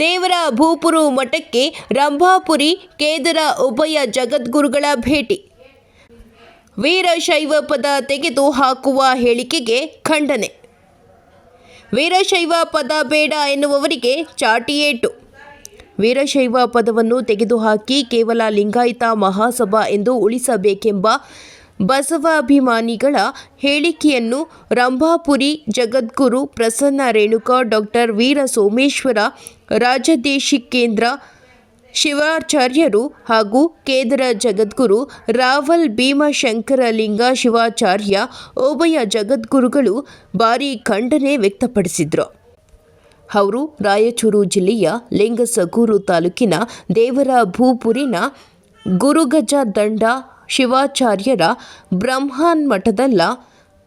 ದೇವರ ಭೂಪುರು ಮಠಕ್ಕೆ ರಂಭಾಪುರಿ, ಕೇದರ ಉಭಯ ಜಗದ್ಗುರುಗಳ ಭೇಟಿ. ವೀರಶೈವ ಪದ ತೆಗೆದು ಹಾಕುವ ಹೇಳಿಕೆಗೆ ಖಂಡನೆ. ವೀರಶೈವ ಪದ ಬೇಡ ಎನ್ನುವವರಿಗೆ ಚಾಟಿಯೇಟು. ವೀರಶೈವ ಪದವನ್ನು ತೆಗೆದುಹಾಕಿ ಕೇವಲ ಲಿಂಗಾಯತ ಮಹಾಸಭಾ ಎಂದು ಉಳಿಸಬೇಕೆಂಬ ಬಸವಾಭಿಮಾನಿಗಳ ಹೇಳಿಕೆಯನ್ನು ರಂಭಾಪುರಿ ಜಗದ್ಗುರು ಪ್ರಸನ್ನ ರೇಣುಕ ಡಾಕ್ಟರ್ ವೀರ ಸೋಮೇಶ್ವರ, ರಾಜದೇಶಿ ಕೇಂದ್ರ ಶಿವಾಚಾರ್ಯರು ಹಾಗೂ ಕೇದರ ಜಗದ್ಗುರು ರಾವಲ್ ಭೀಮಶಂಕರಲಿಂಗ ಶಿವಾಚಾರ್ಯ ಉಭಯ ಜಗದ್ಗುರುಗಳು ಭಾರೀ ಖಂಡನೆ ವ್ಯಕ್ತಪಡಿಸಿದರು. ಅವರು ರಾಯಚೂರು ಜಿಲ್ಲೆಯ ಲಿಂಗಸಗೂರು ತಾಲೂಕಿನ ದೇವರ ಭೂಪುರಿನ ಗುರುಗಜ ದಂಡ ಶಿವಾಚಾರ್ಯರ ಬ್ರಹ್ಮಾನ್ ಮಠದಲ್ಲ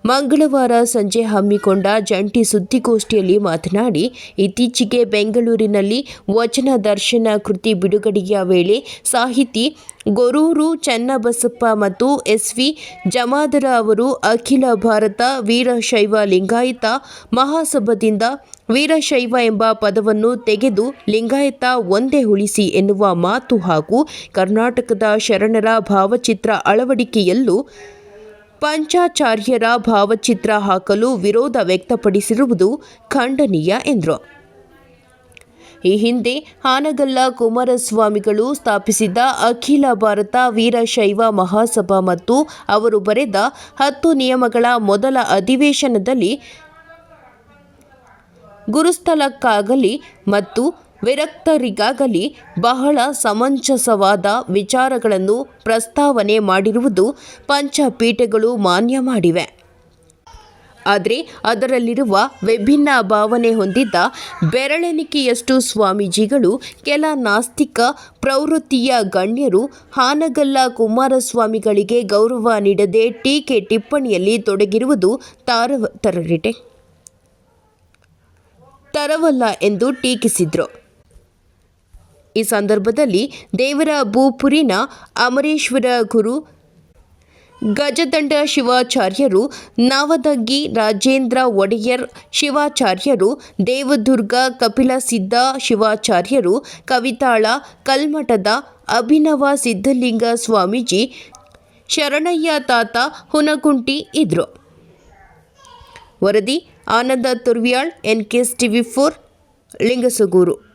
ಮಂಗಳವಾರ ಸಂಜೆ ಹಮ್ಮಿಕೊಂಡ ಜಂಟಿ ಸುದ್ದಿಗೋಷ್ಠಿಯಲ್ಲಿ ಮಾತನಾಡಿ, ಇತ್ತೀಚೆಗೆ ಬೆಂಗಳೂರಿನಲ್ಲಿ ವಚನ ದರ್ಶನ ಕೃತಿ ಬಿಡುಗಡೆಯ ವೇಳೆ ಸಾಹಿತಿ ಗೊರೂರು ಚನ್ನಬಸಪ್ಪ ಮತ್ತು ಎಸ್ ವಿ ಜಮಾದರ ಅವರು ಅಖಿಲ ಭಾರತ ವೀರಶೈವ ಲಿಂಗಾಯತ ಮಹಾಸಭದಿಂದ ವೀರಶೈವ ಎಂಬ ಪದವನ್ನು ತೆಗೆದು ಲಿಂಗಾಯತ ಒಂದೇ ಉಳಿಸಿ ಎನ್ನುವ ಮಾತು ಹಾಗೂ ಕರ್ನಾಟಕದ ಶರಣರ ಭಾವಚಿತ್ರ ಅಳವಡಿಕೆಯಲ್ಲೂ ಪಂಚಾಚಾರ್ಯರ ಭಾವಚಿತ್ರ ಹಾಕಲು ವಿರೋಧ ವ್ಯಕ್ತಪಡಿಸಿರುವುದು ಖಂಡನೀಯ ಎಂದರು. ಈ ಹಿಂದೆ ಹಾನಗಲ್ಲ ಕುಮಾರಸ್ವಾಮಿಗಳು ಸ್ಥಾಪಿಸಿದ್ದ ಅಖಿಲ ಭಾರತ ವೀರಶೈವ ಮಹಾಸಭಾ ಮತ್ತು ಅವರು ಬರೆದ ಹತ್ತು ನಿಯಮಗಳ ಮೊದಲ ಅಧಿವೇಶನದಲ್ಲಿ ಗುರುಸ್ಥಳಕ್ಕಾಗಲಿ ಮತ್ತು ವಿರಕ್ತರಿಗಾಗಲಿ ಬಹಳ ಸಮಂಜಸವಾದ ವಿಚಾರಗಳನ್ನು ಪ್ರಸ್ತಾವನೆ ಮಾಡಿರುವುದು ಪಂಚಪೀಠಗಳು ಮಾನ್ಯ ಮಾಡಿವೆ. ಆದರೆ ಅದರಲ್ಲಿರುವ ವಿಭಿನ್ನ ಭಾವನೆ ಹೊಂದಿದ್ದ ಬೆರಳೆಣಿಕೆಯಷ್ಟು ಸ್ವಾಮೀಜಿಗಳು ಕೆಲ ನಾಸ್ತಿಕ ಪ್ರವೃತ್ತಿಯ ಗಣ್ಯರು ಹಾನಗಲ್ಲ ಕುಮಾರಸ್ವಾಮಿಗಳಿಗೆ ಗೌರವ ನೀಡದೆ ಟೀಕೆ ಟಿಪ್ಪಣಿಯಲ್ಲಿ ತೊಡಗಿರುವುದು ತಾರವ ತರರಿಟೆ. ತರವಲ್ಲ ಎಂದು ಟೀಕಿಸಿದರು. ಈ ಸಂದರ್ಭದಲ್ಲಿ ದೇವರ ಭೂಪುರಿನ ಅಮರೇಶ್ವರ ಗುರು ಗಜದಂಡ ಶಿವಾಚಾರ್ಯರು ನವದಗ್ಗಿ ರಾಜೇಂದ್ರ ಒಡೆಯರ್ ಶಿವಾಚಾರ್ಯರು, ದೇವದುರ್ಗ ಕಪಿಲಸಿದ್ಧ ಶಿವಾಚಾರ್ಯರು, ಕವಿತಾಳ ಕಲ್ಮಠದ ಅಭಿನವ ಸಿದ್ಧಲಿಂಗ ಸ್ವಾಮೀಜಿ, ಶರಣಯ್ಯ ತಾತ ಹುನಗುಂಟಿ ಇದ್ರು. ವರದಿ Ananda Turvyal N K S TV four, Lingasugur.